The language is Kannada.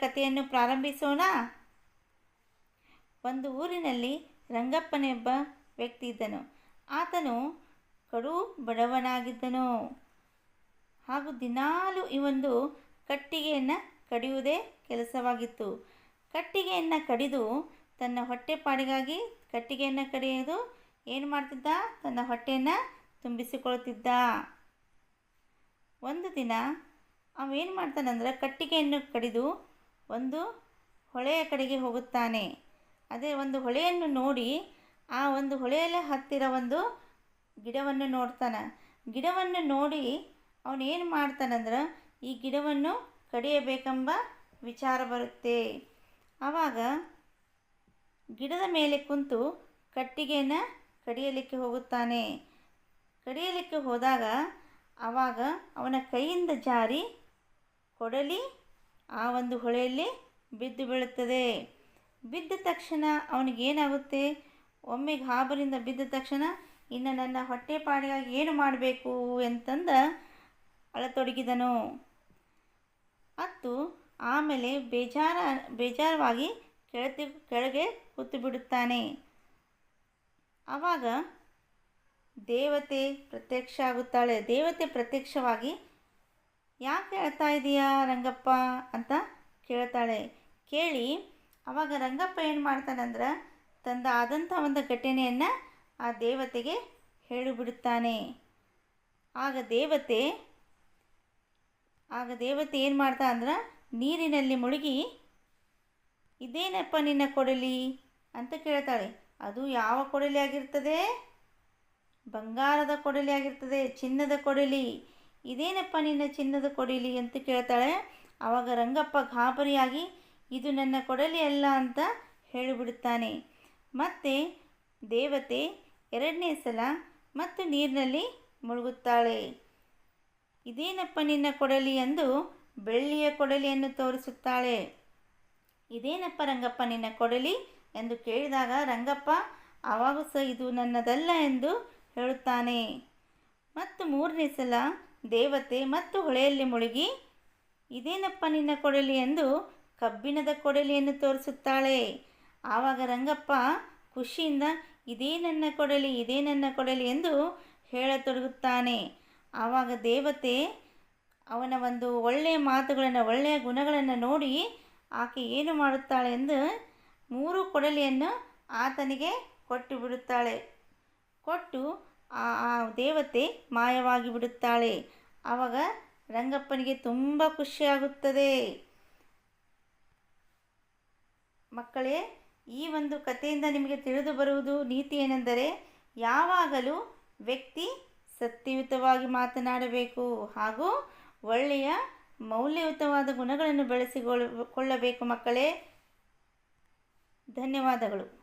ಕಥೆಯನ್ನು ಪ್ರಾರಂಭಿಸೋಣ. ಒಂದು ಊರಿನಲ್ಲಿ ರಂಗಪ್ಪನೆಂಬ ವ್ಯಕ್ತಿ ಇದ್ದನು. ಆತನು ಕಡು ಬಡವನಾಗಿದ್ದನು. ಹಾಗೂ ದಿನಾಲು ಒಂದು ಕಟ್ಟಿಗೆಯನ್ನು ಕಡಿಯುವುದೇ ಕೆಲಸವಾಗಿತ್ತು. ಕಟ್ಟಿಗೆಯನ್ನು ಕಡಿದು ತನ್ನ ಹೊಟ್ಟೆಪಾಡಿಗಾಗಿ ಕಟ್ಟಿಗೆಯನ್ನು ಕಡಿಯೋದು ಏನು ಮಾಡ್ತಿದ್ದ? ತನ್ನ ಹೊಟ್ಟೆಯನ್ನು ತುಂಬಿಸಿಕೊಳ್ಳುತ್ತಿದ್ದ. ಒಂದು ದಿನ ಅವೇನು ಮಾಡ್ತಾನಂದ್ರೆ ಕಟ್ಟಿಗೆಯನ್ನು ಕಡಿದು ಒಂದು ಹೊಳೆಯ ಕಡೆಗೆ ಹೋಗುತ್ತಾನೆ. ಅದೇ ಒಂದು ಹೊಳೆಯನ್ನು ನೋಡಿ ಆ ಒಂದು ಹೊಳೆಯಲ್ಲಿ ಹತ್ತಿರ ಒಂದು ಗಿಡವನ್ನು ನೋಡ್ತಾನೆ. ಗಿಡವನ್ನು ನೋಡಿ ಅವನು ಏನು ಮಾಡ್ತಾನಂದ್ರೆ ಈ ಗಿಡವನ್ನು ಕಡಿಯಬೇಕೆಂಬ ವಿಚಾರ ಬರುತ್ತೆ. ಆವಾಗ ಗಿಡದ ಮೇಲೆ ಕುಂತು ಕಟ್ಟಿಗೆಯನ್ನು ಕಡಿಯಲಿಕ್ಕೆ ಹೋಗುತ್ತಾನೆ. ಕಡಿಯಲಿಕ್ಕೆ ಹೋದಾಗ ಆವಾಗ ಅವನ ಕೈಯಿಂದ ಜಾರಿ ಕೊಡಲಿ. ಆ ಒಂದು ಹೊಳೆಯಲ್ಲಿ ಬಿದ್ದು ಬೀಳುತ್ತದೆ. ಬಿದ್ದ ತಕ್ಷಣ ಅವನಿಗೇನಾಗುತ್ತೆ ಒಮ್ಮೆ ಗಾಬರಿಂದ ಬಿದ್ದ ತಕ್ಷಣ, ಇನ್ನು ನನ್ನ ಹೊಟ್ಟೆಪಾಡಿಗಾಗಿ ಏನು ಮಾಡಬೇಕು ಅಂತಂದ ಅಳತೊಡಗಿದನು. ಮತ್ತು ಆಮೇಲೆ ಬೇಜಾರ, ಬೇಜಾರವಾಗಿ ಕೆಳತಿ, ಕೆಳಗೆ ಕೂತು ಬಿಡುತ್ತಾನೆ. ಆವಾಗ ದೇವತೆ ಪ್ರತ್ಯಕ್ಷ ಆಗುತ್ತಾಳೆ. ದೇವತೆ ಪ್ರತ್ಯಕ್ಷವಾಗಿ ಯಾಕೆ ಹೇಳ್ತಾ ಇದೀಯಾ ರಂಗಪ್ಪ ಅಂತ ಕೇಳ್ತಾಳೆ. ಕೇಳಿ, ಅವಾಗ ರಂಗಪ್ಪ ಏನು ಮಾಡ್ತಾನಂದ್ರೆ ತಂದ ಆದಂಥ ಒಂದು ಘಟನೆಯನ್ನು ಆ ದೇವತೆಗೆ ಹೇಳಿಬಿಡುತ್ತಾನೆ. ಆಗ ದೇವತೆ ಆಗ ದೇವತೆ ಏನು ಮಾಡ್ತಾ ಅಂದ್ರೆ, ನೀರಿನಲ್ಲಿ ಮುಳುಗಿ, ಇದೇನಪ್ಪ ನಿನ್ನ ಕೊಡಲಿ ಅಂತ ಕೇಳ್ತಾಳೆ. ಅದು ಯಾವ ಕೊಡಲಿ ಆಗಿರ್ತದೆ? ಬಂಗಾರದ ಕೊಡಲಿ ಆಗಿರ್ತದೆ, ಚಿನ್ನದ ಕೊಡಲಿ. ಇದೇನಪ್ಪ ನಿನ್ನ ಚಿನ್ನದ ಕೊಡಲಿ ಅಂತ ಕೇಳ್ತಾಳೆ. ಆವಾಗ ರಂಗಪ್ಪ ಗಾಬರಿಯಾಗಿ, ಇದು ನನ್ನ ಕೊಡಲಿ ಅಲ್ಲ ಅಂತ ಹೇಳಿಬಿಡುತ್ತಾನೆ. ಮತ್ತೆ ದೇವತೆ ಎರಡನೇ ಸಲ ಮತ್ತು ನೀರಿನಲ್ಲಿ ಮುಳುಗುತ್ತಾಳೆ. ಇದೇನಪ್ಪ ನಿನ್ನ ಕೊಡಲಿ ಎಂದು ಬೆಳ್ಳಿಯ ಕೊಡಲಿಯನ್ನು ತೋರಿಸುತ್ತಾಳೆ. ಇದೇನಪ್ಪ ರಂಗಪ್ಪ ನಿನ್ನ ಕೊಡಲಿ ಎಂದು ಕೇಳಿದಾಗ ರಂಗಪ್ಪ ಆವಾಗ ಸಹ ಇದು ನನ್ನದಲ್ಲ ಎಂದು ಹೇಳುತ್ತಾನೆ. ಮತ್ತು ಮೂರನೇ ಸಲ ದೇವತೆ ಮತ್ತು ಹೊಳೆಯಲ್ಲಿ ಮುಳುಗಿ, ಇದೇನಪ್ಪ ನಿನ್ನ ಕೊಡಲಿ ಎಂದು ಕಬ್ಬಿಣದ ಕೊಡಲಿಯನ್ನು ತೋರಿಸುತ್ತಾಳೆ. ಆವಾಗ ರಂಗಪ್ಪ ಖುಷಿಯಿಂದ, ಇದೇ ನನ್ನ ಕೊಡಲಿ, ಇದೇ ನನ್ನ ಕೊಡಲಿ ಎಂದು ಹೇಳತೊಡಗುತ್ತಾನೆ. ಆವಾಗ ದೇವತೆ ಅವನ ಒಂದು ಒಳ್ಳೆಯ ಮಾತುಗಳನ್ನು, ಒಳ್ಳೆಯ ಗುಣಗಳನ್ನು ನೋಡಿ ಆಕೆ ಏನು ಮಾಡುತ್ತಾಳೆ ಎಂದು ಮೂರು ಕೊಡಲಿಯನ್ನು ಆತನಿಗೆ ಕೊಟ್ಟು ಬಿಡುತ್ತಾಳೆ. ಕೊಟ್ಟು ಆ ದೇವತೆ ಮಾಯವಾಗಿ ಬಿಡುತ್ತಾಳೆ. ಆವಾಗ ರಂಗಪ್ಪನಿಗೆ ತುಂಬ ಖುಷಿಯಾಗುತ್ತದೆ ಮಕ್ಕಳೇ, ಈ ಒಂದು ಕಥೆಯಿಂದ ನಿಮಗೆ ತಿಳಿದು ಬರುವುದು ನೀತಿ ಏನೆಂದರೆ, ಯಾವಾಗಲೂ ವ್ಯಕ್ತಿ ಸತ್ಯಯುತವಾಗಿ ಮಾತನಾಡಬೇಕು ಹಾಗೂ ಒಳ್ಳೆಯ ಮೌಲ್ಯಯುತವಾದ ಗುಣಗಳನ್ನು ಬೆಳೆಸಿಕೊಳ್ಳ, ಕೊಳ್ಳಬೇಕು ಮಕ್ಕಳೇ. ಧನ್ಯವಾದಗಳು.